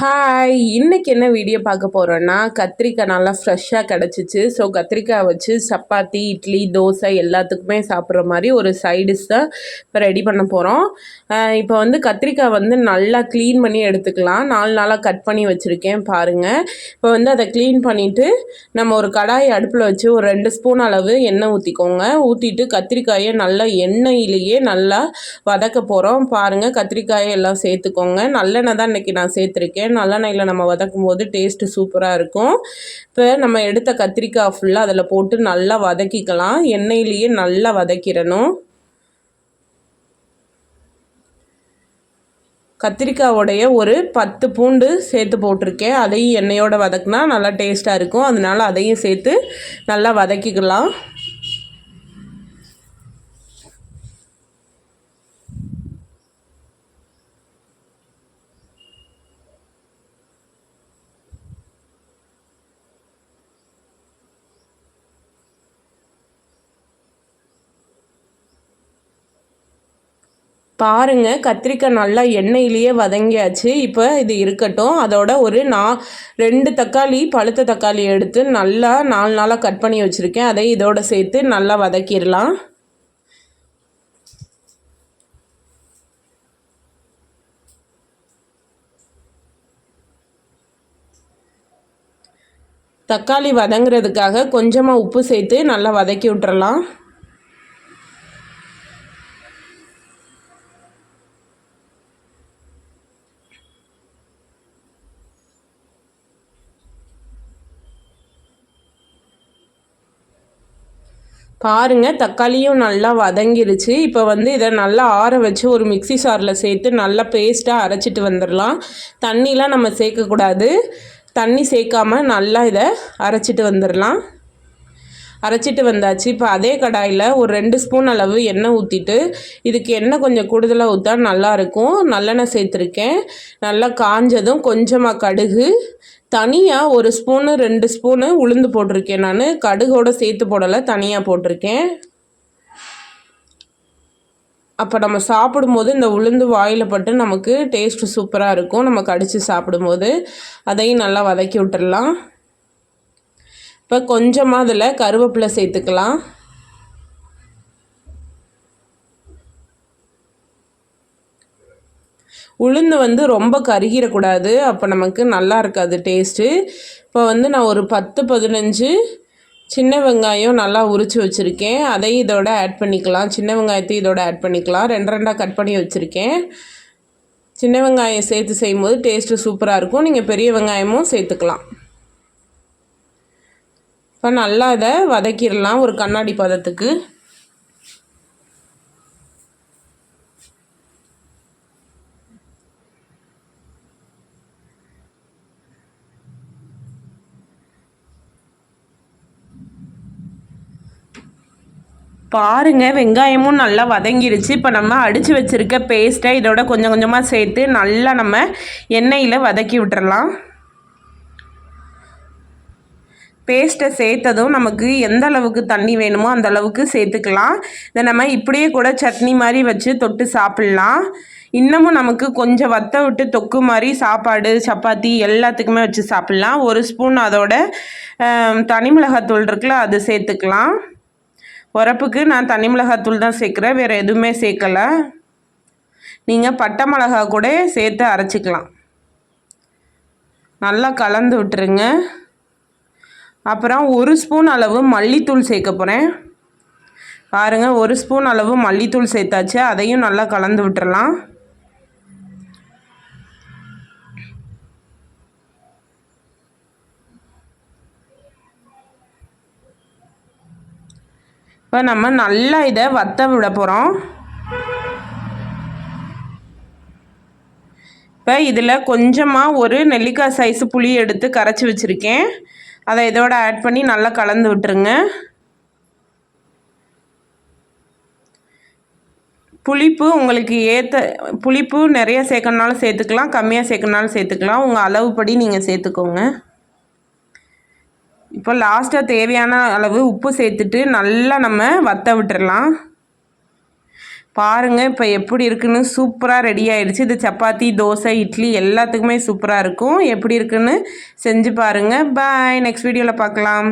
Hi இன்னைக்கு என்ன video பார்க்க போகிறோன்னா கத்திரிக்காய் நல்லா ஃப்ரெஷ்ஷாக கிடச்சிச்சு. ஸோ கத்திரிக்காய் வச்சு சப்பாத்தி இட்லி தோசை எல்லாத்துக்குமே சாப்பிட்ற மாதிரி ஒரு சைடிஷ் தான் இப்போ ரெடி பண்ண போகிறோம் இப்போ வந்து கத்திரிக்காய் வந்து நல்லா க்ளீன் பண்ணி எடுத்துக்கலாம். நாலு நாளாக கட் பண்ணி வச்சுருக்கேன் பாருங்கள் இப்போ வந்து அதை க்ளீன் பண்ணிவிட்டு நம்ம ஒரு கடாய் அடுப்பில் வச்சு ஒரு ரெண்டு ஸ்பூன் அளவு எண்ணெய் ஊற்றிக்கோங்க ஊற்றிட்டு கத்திரிக்காயை நல்லா எண்ணெயிலேயே நல்லா வதக்க போகிறோம் பாருங்கள் கத்திரிக்காயை எல்லாம் சேர்த்துக்கோங்க. நல்லெண்ணெய் தான் இன்றைக்கி நான் சேர்த்துருக்கேன். நல்லெண்ணெயில் நம்ம வதக்கும் போது டேஸ்ட்டு சூப்பராக இருக்கும். இப்போ நம்ம எடுத்த கத்திரிக்காய் ஃபுல்லாக அதில் போட்டு நல்லா வதக்கிக்கலாம். எண்ணெயிலேயே நல்லா வதக்கிடணும். கத்திரிக்காயோடைய ஒரு பத்து பூண்டு சேர்த்து போட்டிருக்கேன். அதையும் எண்ணெயோடு வதக்குனா நல்லா டேஸ்ட்டாக இருக்கும். அதனால் அதையும் சேர்த்து நல்லா வதக்கிக்கலாம். பாருங்கள் கத்திரிக்காய் நல்லா எண்ணெயிலேயே வதங்கியாச்சு. இப்போ இது இருக்கட்டும். அதோட ஒரு நான் ரெண்டு தக்காளி பழுத்த தக்காளி எடுத்து நல்லா நாலு நாளாக கட் பண்ணி வச்சுருக்கேன். அதை இதோட சேர்த்து நல்லா வதக்கிடலாம். தக்காளி வதங்குறதுக்காக கொஞ்சமாக உப்பு சேர்த்து நல்லா வதக்கி விட்டுறலாம். பாருங்கள் தக்காளியும் நல்லா வதங்கிருச்சு. இப்போ வந்து இதை நல்லா ஆற வச்சு ஒரு மிக்சி சாரில் சேர்த்து நல்லா பேஸ்ட்டாக அரைச்சிட்டு வந்துடலாம் தண்ணிலாம் நம்ம சேர்க்கக்கூடாது. தண்ணி சேர்க்காமல் நல்லா இதை அரைச்சிட்டு வந்துடலாம் அரைச்சிட்டு வந்தாச்சு. இப்போ அதே கடாயில் ஒரு ரெண்டு ஸ்பூன் அளவு எண்ணெய் ஊற்றிட்டு இதுக்கு எண்ணெய் கொஞ்சம் கூடுதலாக ஊற்றா நல்லாயிருக்கும் நல்லெண்ணெய் சேர்த்துருக்கேன். நல்லா காஞ்சதும் கொஞ்சமாக கடுகு. தனியாக ஒரு ஸ்பூனு ரெண்டு ஸ்பூனு உளுந்து போட்டிருக்கேன் நான். கடுகோடு சேர்த்து போடலை தனியாக போட்டிருக்கேன். அப்போ நம்ம சாப்பிடும்போது இந்த உளுந்து வாயில் பட்டு நமக்கு டேஸ்ட்டு சூப்பராக இருக்கும். நம்ம கடித்து சாப்பிடும்போது. அதையும் நல்லா வதக்கி விட்டுடலாம். இப்போ கொஞ்சமாக அதில் கருவேப்பிலை சேர்த்துக்கலாம். உளுந்து வந்து ரொம்ப கருகிடக்கூடாது. அப்போ நமக்கு நல்லா இருக்காது டேஸ்ட்டு இப்போ வந்து நான் ஒரு பத்து பதினஞ்சு சின்ன வெங்காயம் நல்லா உரித்து வச்சுருக்கேன். அதையும் இதோட ஆட் பண்ணிக்கலாம். சின்ன வெங்காயத்தையும் இதோட ஆட் பண்ணிக்கலாம். ரெண்டு ரெண்டாக கட் பண்ணி வச்சுருக்கேன். சின்ன வெங்காயம் சேர்த்து செய்யும்போது டேஸ்ட்டு சூப்பராக இருக்கும். நீங்கள் பெரிய வெங்காயமும் சேர்த்துக்கலாம். இப்போ நல்லா இதை வதக்கிடலாம் ஒரு கண்ணாடி பதத்துக்கு. பாருங்க வெங்காயமும் நல்லா வதங்கிருச்சு இப்போ நம்ம அடித்து வச்சுருக்க பேஸ்ட்டை இதோட கொஞ்சம் கொஞ்சமாக சேர்த்து நல்லா நம்ம எண்ணெயில் வதக்கி விட்டுறலாம். பேஸ்ட்டை சேர்த்ததும் நமக்கு எந்த அளவுக்கு தண்ணி வேணுமோ அந்த அளவுக்கு சேர்த்துக்கலாம். இதை நம்ம இப்படியே கூட சட்னி மாதிரி வச்சு தொட்டு சாப்பிட்லாம். இன்னமும் நமக்கு கொஞ்சம் வத்த விட்டு தொக்கு மாதிரி சாப்பாடு சப்பாத்தி எல்லாத்துக்குமே வச்சு சாப்பிட்லாம். ஒரு ஸ்பூன் அதோட தனி மிளகாத்தூள் இருக்குல்ல அது சேர்த்துக்கலாம். உரப்புக்கு நான் தனி மிளகாத்தூள் தான் சேர்க்குறேன். வேறு எதுவுமே சேர்க்கலை. நீங்கள் பட்டை மிளகா கூட சேர்த்து அரைச்சிக்கலாம். நல்லா கலந்து விட்டுருங்க. அப்புறம் ஒரு ஸ்பூன் அளவு மல்லித்தூள் சேர்க்க போகிறேன் பாருங்கள் ஒரு ஸ்பூன் அளவு மல்லித்தூள் சேர்த்தாச்சு. அதையும் நல்லா கலந்து விட்டுறலாம். இப்போ நம்ம நல்லா இதை வத்த விட போகிறோம் இப்போ இதில் கொஞ்சமாக ஒரு நெல்லிக்காய் சைஸ் புளி எடுத்து கரைச்சி வச்சுருக்கேன். அதை இதோட ஆட் பண்ணி நல்லா கலந்து விட்டுருங்க. புளிப்பு உங்களுக்கு ஏற்ற புளிப்பு நிறைய சேர்க்கணுனாலும் சேர்த்துக்கலாம் கம்மியாக சேர்க்கணுனாலும் சேர்த்துக்கலாம். உங்கள் அளவுப்படி நீங்கள் சேர்த்துக்கோங்க. இப்போ லாஸ்ட்டாக தேவையான அளவு உப்பு சேர்த்துட்டு நல்லா நம்ம வத்த விட்டுடலாம் பாருங்கள் இப்போ எப்படி இருக்குன்னு சூப்பராக ரெடி ஆயிடுச்சு. இது சப்பாத்தி தோசை இட்லி எல்லாத்துக்குமே சூப்பராக இருக்கும். எப்படி இருக்குன்னு செஞ்சு பாருங்கள் பாய் நெக்ஸ்ட் வீடியோவில் பார்க்கலாம்